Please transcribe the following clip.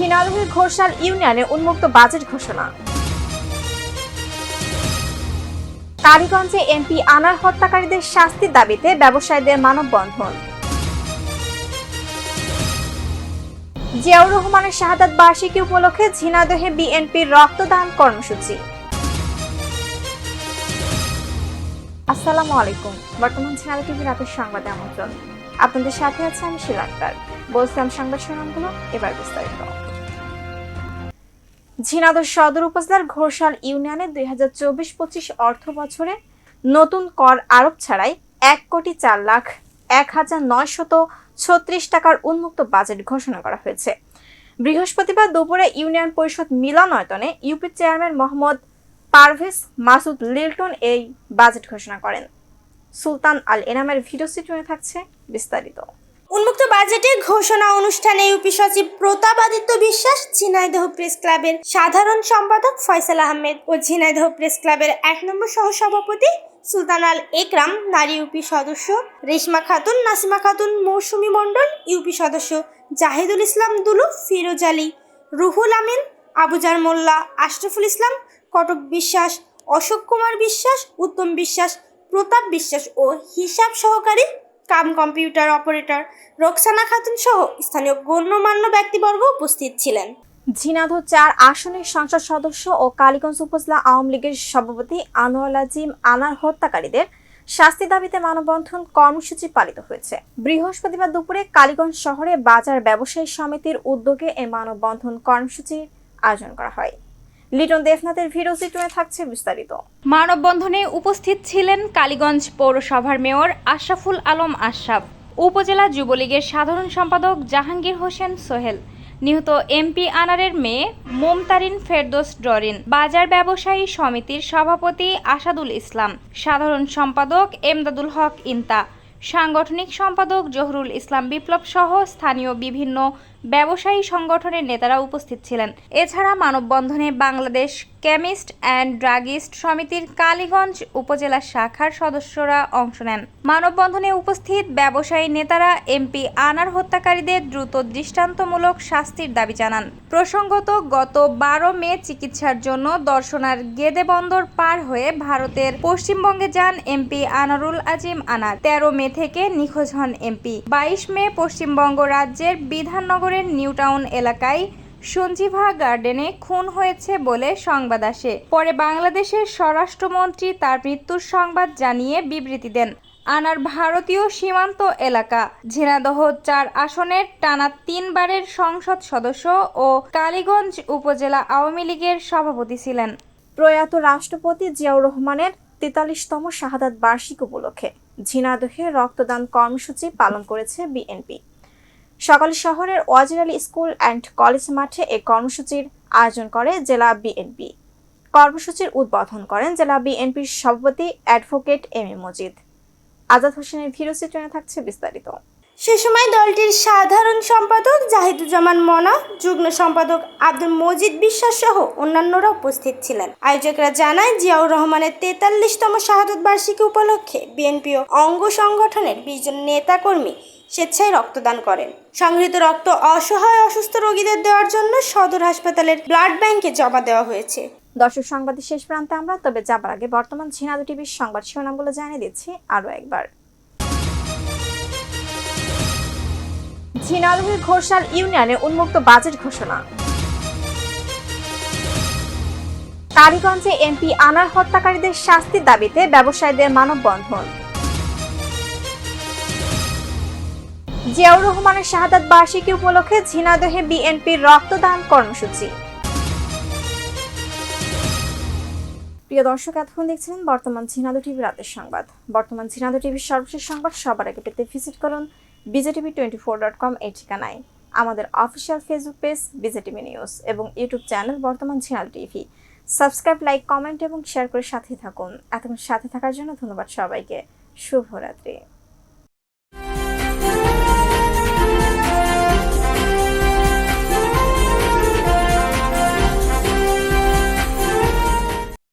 ঝিনাইদহের ঘোষাল ইউনিয়নে উন্মুক্ত বাজেট ঘোষণা। কালীগঞ্জে এমপি আনার হত্যাকারীদের শাস্তির দাবিতে ব্যবসায়ীদের মানববন্ধন। জিয়াউর রহমানের শাহাদাত বার্ষিকী উপলক্ষে ঝিনাইদহে বিএনপির রক্তদান কর্মসূচি। আসসালামু আলাইকুম। বর্তমান ঝিনাইদহ টিভি রাতের সংবাদে আমন্ত্রণ। আপনাদের সাথে আছে আমি শিলা আক্তার। বলছিলাম সংবাদ শিরোনামগুলো এবার বিস্তারিত। ঝিনাইদহ সদর উপজেলার ঘোষাল ইউনিয়নে দুই হাজার চব্বিশ পঁচিশ অর্থ বছরে নতুন কর আরোপ ছাড়াই এক কোটি চার লাখ এক হাজার নয়শত ছত্রিশ টাকার উন্মুক্ত বাজেট ঘোষণা করা হয়েছে। বৃহস্পতিবার দুপুরে ইউনিয়ন পরিষদ মিলনায়তনে ইউপি চেয়ারম্যান মোহাম্মদ পারভেজ মাসুদ লিল্টন এই বাজেট ঘোষণা করেন। সুলতান আল এনামের ভিডিও চিত্রে থাকছে বিস্তারিত। উন্মুক্ত বাজেটের ঘোষণা অনুষ্ঠানে ইউপি সচিব প্রতাপাদিত্য বিশ্বাস, ঝিনাইদহ প্রেস ক্লাবের সাধারণ সম্পাদক ফয়সাল আহমেদ ও ঝিনাইদহ প্রেস ক্লাবের এক নম্বর সহসভাপতি সুলতান আল একরাম, নারী ইউপি সদস্য রেশমা খাতুন, নাসিমা খাতুন, মৌসুমি মণ্ডল, ইউপি সদস্য জাহিদুল ইসলাম দুলু, ফিরোজ আলী, রুহুল আমিন, আবুজার মোল্লা, আশরাফুল ইসলাম, কটক বিশ্বাস, অশোক কুমার বিশ্বাস, উত্তম বিশ্বাস, প্রতাপ বিশ্বাস ও হিসাব সহকারী cum computer, operator, Roksana Khatun সহ স্থানীয় গণ্যমান্য ব্যক্তিবর্গ উপস্থিত ছিলেন। ঝিনাইদহ চার আসনের সংসদ সদস্য ও কালীগঞ্জ উপজেলা আওয়ামী লীগের সভাপতি আনোয়ার আজিম আনার হত্যাকারীদের শাস্তি দাবিতে মানববন্ধন কর্মসূচি পালিত হয়েছে। বৃহস্পতিবার দুপুরে কালীগঞ্জ শহরে বাজার ব্যবসায়ী সমিতির উদ্যোগে এই মানববন্ধন কর্মসূচির আয়োজন করা হয়। লিটন দেবনাথের ভিডিও চিত্রণে থাকছে বিস্তারিত। মানববন্ধনে উপস্থিত ছিলেন কালীগঞ্জ পৌরসভার মেয়র আশরাফুল আলম আশরাফ, উপজেলা যুবলীগের সাধারণ সম্পাদক জাহাঙ্গীর হোসেন সোহেল, নিহত এমপি আনারের মেয়ে মোমতারিন ফেরদোস ডরিন, বাজার ব্যবসায়ী সমিতির সভাপতি আসাদুল ইসলাম, সাধারণ সম্পাদক এমদাদুল হক ইন্তা, সাংগঠনিক সম্পাদক জহরুল ইসলাম বিপ্লব সহ স্থানীয় বিভিন্ন ব্যবসায়ী সংগঠনের নেতারা উপস্থিত ছিলেন। এছাড়া মানববন্ধনে বাংলাদেশ কেমিস্ট অ্যান্ড ড্রাগিস্ট সমিতির কালীগঞ্জ উপজেলা শাখার সদস্যরা অংশ নেন। মানববন্ধনে উপস্থিত ব্যবসায়ী নেতারা এমপি আনার হত্যাকারীদের দ্রুত দৃষ্টান্তমূলক শাস্তির দাবি জানান। প্রসঙ্গত, গত বারো মে চিকিৎসার জন্য দর্শনার গেদে বন্দর পার হয়ে ভারতের পশ্চিমবঙ্গে যান এমপি আনারুল আজিম আনার। তেরো মে থেকে নিখোঁজ হন এমপি। বাইশ মে পশ্চিমবঙ্গ রাজ্যের বিধাননগরের নিউটাউন এলাকায় সঞ্জীভা গার্ডেনে খুন হয়েছে বলে সংবাদ আসে। পরে বাংলাদেশের স্বরাষ্ট্রমন্ত্রী তার মৃত্যুর সংবাদ জানিয়ে বিবৃতি দেন। আনার ভারতীয় সীমান্ত এলাকা ঝিনাদহ চার আসনের টানা তিনবারের সংসদ সদস্য ও কালীগঞ্জ উপজেলা আওয়ামী লীগের সভাপতি ছিলেন। প্রয়াত রাষ্ট্রপতি জিয়াউর রহমানের তেতাল্লিশতম শাহাদাত বার্ষিক উপলক্ষে ঝিনাদহে রক্তদান কর্মসূচি পালন করেছে বিএনপি। সকালে শহরের Wazir Ali school and college মাঠে এই কর্মসূচির আয়োজন করে জেলা বিএনপি। কর্মসূচির উদ্বোধন করেন জেলা বিএনপির সভাপতি advocate M A Majid. Azad হোসেনের ভিডিও চিত্রণে থাকছে বিস্তারিত। সে সময় দলটির সাধারণ সম্পাদক জাহিদুজ্জামান মনা, যুগ্ম সম্পাদক আব্দুল মজিদ বিশ্বাস সহ অন্যান্যরা উপস্থিত ছিলেন। আয়োজকরা জানায়, জিয়াউর রহমানের তেতাল্লিশতম শাহাদত বার্ষিকী উপলক্ষে বিএনপি ও অঙ্গ সংগঠনের বিশ জন নেতাকর্মী স্বেচ্ছায় রক্তদান করেন। সংগৃহীত রক্ত অসহায় অসুস্থ রোগীদের দেওয়ার জন্য সদর হাসপাতালের ব্লাড ব্যাংকে জমা দেওয়া হয়েছে। দর্শক, সংবাদের শেষ প্রান্তে আমরা, তবে যাবার আগে বর্তমান ঝিনাইদহ টিভির সংবাদ শিরোনামগুলো জানিয়ে দিচ্ছি আরও একবার। ঝিনাইদহের ঘোষাল ইউনিয়নে উন্মুক্ত বাজেট ঘোষণা। কালীগঞ্জে এমপি আনার হত্যাকারীদের শাস্তির দাবিতে ব্যবসায়ীদের মানববন্ধন। জিয়াউর রহমানের শাহাদাত বার্ষিকী উপলক্ষে ঝিনাদহে বিএনপির রক্তদান কর্মসূচি। প্রিয় দর্শক, এতক্ষণ দেখছিলেন বর্তমান ঝিনাদু টিভি রাতের সংবাদ। বর্তমান ঝিনাইদহ টিভির সর্বশেষ সংবাদ সবার আগে পেতে ভিজিট করুন BJTV twenty four dot com এই ঠিকানায়। আমাদের official Facebook page BJTV news এবং ইউটিউব চ্যানেল বর্তমান Jhiyal TV subscribe like comment এবং শেয়ার করে সাথে থাকুন। এতক্ষণ সাথে থাকার জন্য ধন্যবাদ সবাইকে। শুভরাত্রি।